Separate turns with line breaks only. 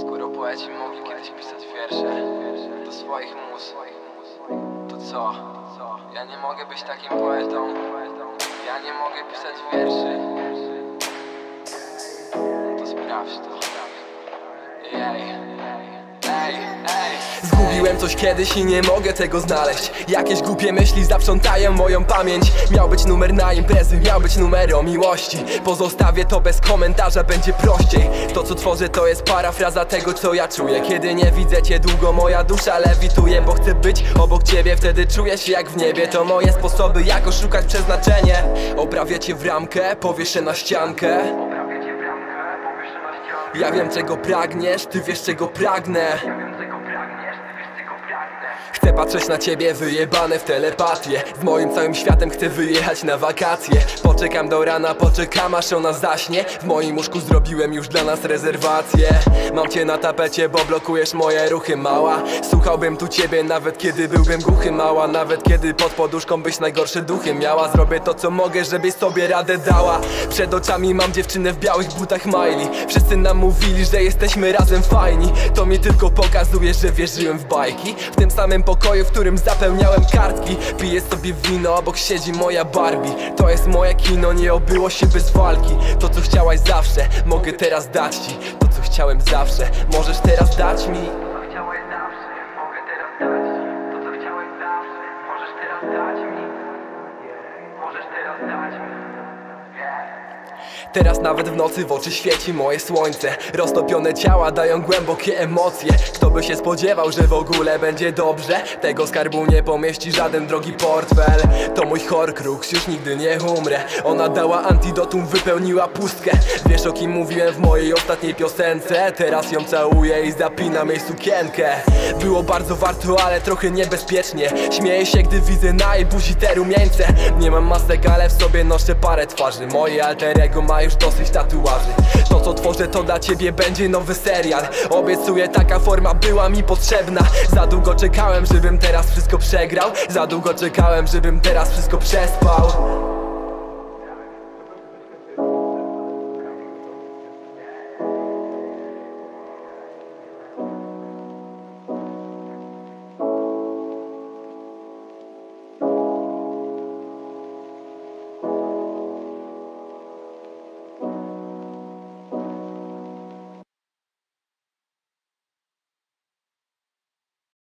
Skoro poeci mogli kiedyś pisać wiersze do swoich mus, to co? Ja nie mogę być takim poetą. Ja nie mogę pisać wierszy. To sprawdź to. Ej, ej, ej.
Zgubiłem coś kiedyś i nie mogę tego znaleźć. Jakieś głupie myśli zaprzątają moją pamięć. Miał być numer na imprezy, miał być numer o miłości. Pozostawię to bez komentarza, będzie prościej. To co tworzę to jest parafraza tego co ja czuję. Kiedy nie widzę cię długo moja dusza lewituje Bo chcę być obok ciebie, wtedy czuję się jak w niebie. To moje sposoby jak oszukać przeznaczenie. Oprawię cię w ramkę, powieszę na ściankę. Ja wiem czego pragniesz, ty wiesz czego pragnę Chcę patrzeć na ciebie wyjebane w telepatię. Z moim całym światem chcę wyjechać na wakacje. Poczekam do rana, poczekam aż ona zaśnie. W moim łóżku zrobiłem już dla nas rezerwację. Mam cię na tapecie, bo blokujesz moje ruchy mała. Słuchałbym tu ciebie nawet kiedy byłbym głuchy mała. Nawet kiedy pod poduszką byś najgorsze duchy miała. Zrobię to co mogę, żebyś sobie radę dała. Przed oczami mam dziewczynę w białych butach Miley Wszyscy nam mówili, że jesteśmy razem fajni. To mi tylko pokazuje, że wierzyłem w bajki. W tym samym w którym zapełniałem kartki. Piję sobie wino, obok siedzi moja Barbie. To jest moje kino, nie obyło się bez walki. To co chciałaś zawsze, mogę teraz dać ci. To co chciałem zawsze,
możesz teraz dać mi
Teraz nawet w nocy w oczy świeci moje słońce. Roztopione ciała dają głębokie emocje. Kto by się spodziewał, że w ogóle będzie dobrze? Tego skarbu nie pomieści żaden drogi portfel. To mój horcrux, już nigdy nie umrę. Ona dała antidotum, wypełniła pustkę. Wiesz o kim mówiłem w mojej ostatniej piosence? Teraz ją całuję i zapinam jej sukienkę. Było bardzo warto, ale trochę niebezpiecznie. Śmieję się, gdy widzę na jej buzi te rumieńce Nie mam masek, ale w sobie noszę parę twarzy. Moje alter ego ma już dosyć tatuaży. To co tworzę to dla ciebie będzie nowy serial. Obiecuję taka forma była mi potrzebna. Za długo czekałem żebym teraz wszystko przegrał. Za długo czekałem żebym teraz wszystko przespał